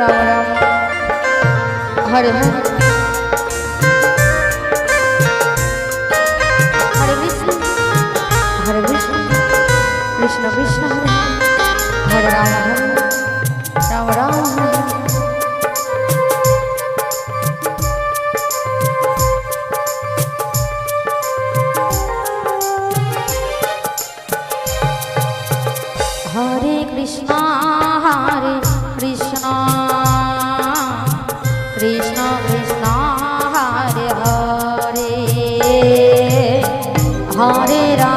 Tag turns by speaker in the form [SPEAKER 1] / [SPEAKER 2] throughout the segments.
[SPEAKER 1] রাম রাম হরে হরে Krishna Krishna Hare Hare Hare Rama Hare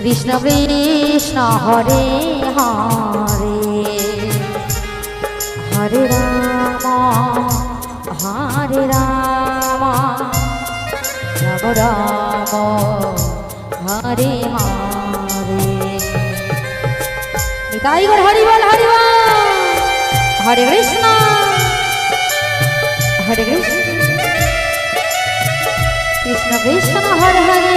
[SPEAKER 1] Krishna Krishna হরে হরে হরে রাম হরে রাম রাম রাম হরে হরে নিতাই গর হরি বল হরি হরে কৃষ্ণ হরে কৃষ্ণ কৃষ্ণ কৃষ্ণ হরে হরে